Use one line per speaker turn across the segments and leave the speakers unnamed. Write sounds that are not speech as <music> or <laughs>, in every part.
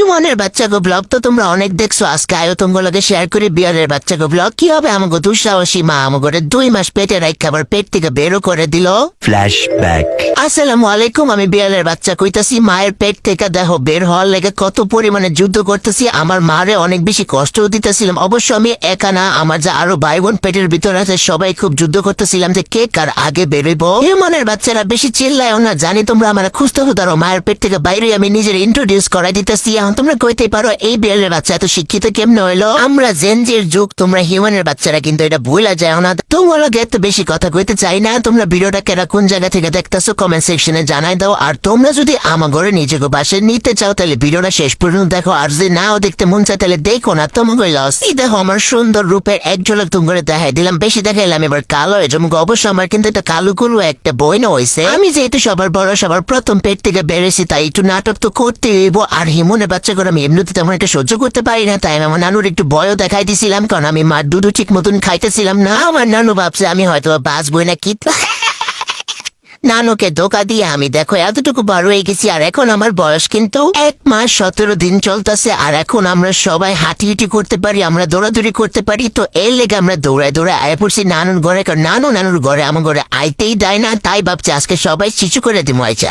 ইউমানের বাচ্চাকে ব্লগ তো তোমরা অনেক দেখছ। আজকে আয়ো তোমাগুলোকে শেয়ার করে বিয়ারের বাচ্চাকে ব্লগ কি হবে? আমাকে দুঃসাহসী মা আমাকে দুই মাস পেটে রাখা আবার পেট থেকে বেরো করে দিল।
Flashback.
আসসালামু আলাইকুম আমি বিড়ালের বাচ্চা কইতাছি মায়ের পেট থেকে দেখো বের হওয়ার লেগে কত পরিমাণে যুদ্ধ করতেছি আমার মারে অনেক বেশি কষ্ট দিতেছিলাম। অবশ্য আমি একা না আমার যা আরও ভাই বোন পেটের ভিতরে আছে সবাই খুব যুদ্ধ করতেছিলাম যে কে কার আগে বেরোইব। হিউম্যানের বাচ্চারা বেশি চিল্লায়ও না জানি তোমরা আমার খুঁজতে হতো মায়ের পেট থেকে বাইরে আমি নিজের ইন্ট্রোডিউস করাই দিতেছি তোমরা কইতে পারো, এই বিড়ালের বাচ্চা এত শিক্ষিত কেমনে হইল? আমরা জেনজির যুগ, তোমরা হিউম্যানের বাচ্চারা কিন্তু এটা ভুলা যায় না। তোমরা এত বেশি কথা কইতে চাই না, তোমরা ভিডিওটা কেরা কোন জায়গা থেকে দেখতেছো কমেন্ট সেকশনে জানাই দাও। আর তোমরা যদি আমার ঘরে নিজেকে বাসে নিতে চাও, তাহলে ভিডিওটা শেষ পর্যন্ত দেখো। আর যদি নাও দেখতে মন চায়, তাহলে দেখো না তোমাকে লস এই দেখো আমার সুন্দর রূপের এক ঝলক তুমি করে দেখাই দিলাম। বেশি দেখাইলাম এবার কালো এজম অবশ্য আমার কিন্তু একটা কালো কুলো একটা বই না হয়েছে আমি যেহেতু সবার বড়, সবার প্রথম পেট থেকে বেড়েছি তাই একটু নাটক তো করতে আর হিমনের বাচ্চা করে আমি এমনিতে তেমন একটা সহ্য করতে পারি না, তাই আমার নানুর একটু বয়ও দেখাই দিছিলাম কারণ আমি মার দুধু ঠিক মতন খাইতেছিলাম না। আমার নানু ভাবছে আমি হয়তো বাঁচবই না কি <laughs> নানুকে ধোকা দিয়ে আমি দেখো এতটুকু বড় হয়ে গেছি, আর এখন আমার বয়স কিন্তু এক মাস সতেরো দিন চলতেছে, আর এখন আমরা সবাই হাঁটি হিটি করতে পারি, আমরা দৌড়াদৌড়ি করতে পারি, তো এর লেগে আমরা দৌড়ায় দৌড়ায় আয় পড়ছি নানুর ঘরে, কারণ নানু নানুর ঘরে, আমার ঘরে আইতেই দেয় না, তাই ভাবছি আজকে সবাই শিশু করে দিব আচ্ছা।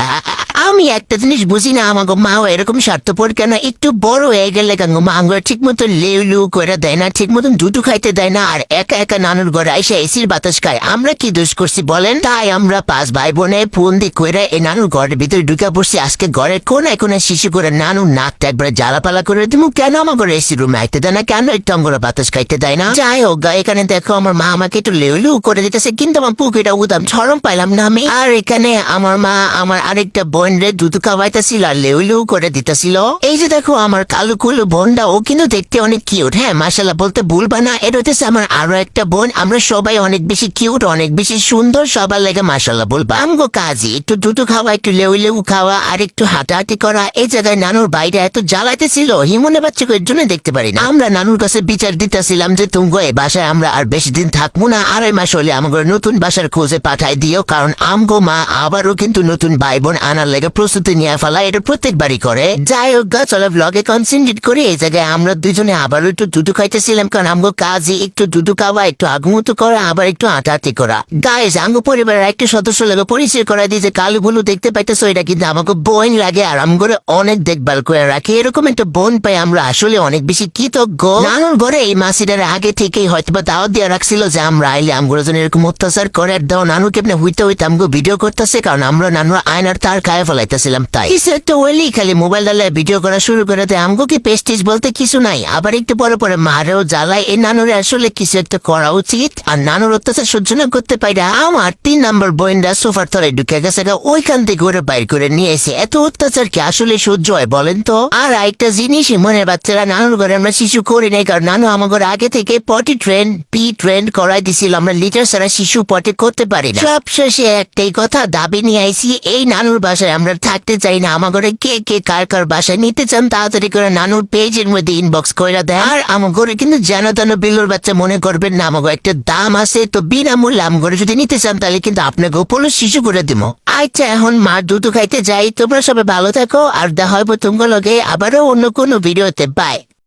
আমি একটা জিনিস বুঝি না আমাকে মাও এরকম স্বার্থপর কেন? একটু বড় হয়ে গেলে কেন মা আঙ্গুর ঠিক মতো লেউ লু করে দেয় না ঠিক মতন দুটো খাইতে দেয় না, আর একা একা নানুর ঘরে এসে এসির বাতাস খায়। আমরা কি দোষ করছি বলেন? তাই আমরা পাঁচ ভাই বোনে ফোন দিয়ে করে এই নানুর ঘরের ভিতরে ঢুকে পড়ছি। আজকে ঘরের কোনায় কোনায় শিশু করে নানু নাকটা একবার জ্বালাপালা করে দিব কেন আমার ঘরে এসি রুমে আইতে দেয় না? কেন একটু অঙ্গরে বাতাস খাইতে দেয় না? যাই হোক এখানে দেখো আমার মা আমাকে একটু লেউ লু করে দিতেছে, কিন্তু আমার পুকুরটা উদাম ছরম পাইলাম না আমি। আর এখানে আমার মা, আমার আরেকটা বোন রে দুধ খাওয়াইতেছিল আর লেউ লু করে দিতেছিল। এই যে দেখো, আমার কালু কুলু বোনটা, ও কিন্তু দেখতে অনেক কিউট হ্যাঁ? মাসাল্লাহ বলতে ভুলবা না এটা হচ্ছে আমার আরও একটা বোন, আমরা সবাই অনেক বেশি কিউট অনেক বেশি সুন্দর, সবার লেগে মাসাল্লাহ বলবা। আমগো কাজই, একটু দুটো খাওয়া, একটু লেউ লেউ খাওয়া, আর একটু হাঁটাহাঁটি করা, এই জায়গায় নানুর বাইরে এত জ্বালাইতেছিল, হিমনে বাচ্চাকে এর জন্য দেখতে পারি না। আমরা নানুর কাছে বিচার দিতেছিলাম যে তুমি এই বাসায় আমরা আর বেশি দিন থাকব না, আড়াই মাস হলে আমাদের নতুন বাসার খোঁজে পাঠাই দিও, কারণ আমগো মা আবারও কিন্তু নতুন ভাই বোন আনার লেগে প্রস্তুতি নিয়ে ফেলা এটা প্রত্যেকবারই করে। যাই হোক গা, চলো ব্লগে কনসেন্ট্রেট করে। এই জায়গায় আমরা দুজনে আবার একটু দুধু খাইতেছিলাম, কারণ আমগো কাজে একটু দুধু খাওয়া, একটু আগুমতো করা, আবার একটু আটাআটি করা। গাইজ আঙ্গো পরিবারের একটা সদস্য লাগে পরিচয় করা দিয়ে যে কালু ভুলু দেখতে পাইতেছো, এটা কিন্তু আমাকে বোন লাগে আর আম করে অনেক দেখভাল করে রাখি। এরকম একটা বোন পাই আমরা আসলে অনেক বেশি কৃতজ্ঞ। নানুর ঘরে এই মাসিটার আগে থেকেই হয়তো বা দাওয়াত দিয়ে রাখছিল যে, আমরা আইলে আমগুলো যেন এরকম অত্যাচার করে। দাও নানুকে আপনি হইতে হইতে আমগো ভিডিও করতেছে, কারণ আমরা নানুর আয়নার তার খায় ফেলাইতেছিলাম তাই কিছু একটা ওইলি খালি মোবাইল ডালে ভিডিও করা শুরু করে দেয় আমগো কি পেস্টিজ বলতে কিছু নাই আবার একটু পরে পরে মারেও জ্বালায় এই নানুরে আসলে কিছু একটা করা উচিত আর নানুর অত্যাচার সহ্য না করতে পারি আমার তিন নম্বর বোয়েন্ডা সোফার তলে ঢুকে গেছে ওইখান থেকে ওরা বাইর করে নিয়ে এসে এত অত্যাচার কি আসলে সহ্য হয় বলেন তো আর একটা জিনিস মনের বাচ্চারা নানুর ঘরে আমরা শিশু করি নাই কারণ নানু আমার ঘরে আগে থেকে পটি ট্রেন পি ট্রেন করাই দিছিল আমরা লিটার ছাড়া শিশু পটি করতে পারি না সব শেষে একটাই কথা দাবি নিয়ে আইসি এই নানুর বাসায় আমরা থাকতে চাই না। আমার ঘরে কে কে, কার কার বাসায় নিতে চান তাড়াতাড়ি করে নানুর পেজের মধ্যে ইনবক্স করে দেয় আর আমার ঘরে কিন্তু যেন তেন বিলুর বাচ্চা মনে করবেন না আমার একটা দাম আছে, তো বিনামূল্যে আমার ঘরে যদি নিতে চান তাহলে কিন্তু আপনাকে উপলব্ধ শিশু করে দিব আচ্ছা এখন মা দুধ খাইতে যাই, তোমরা সবাই ভালো থাকো, আর দেখা হবে তোমার লগে আবারও অন্য কোনো ভিডিওতে। বাই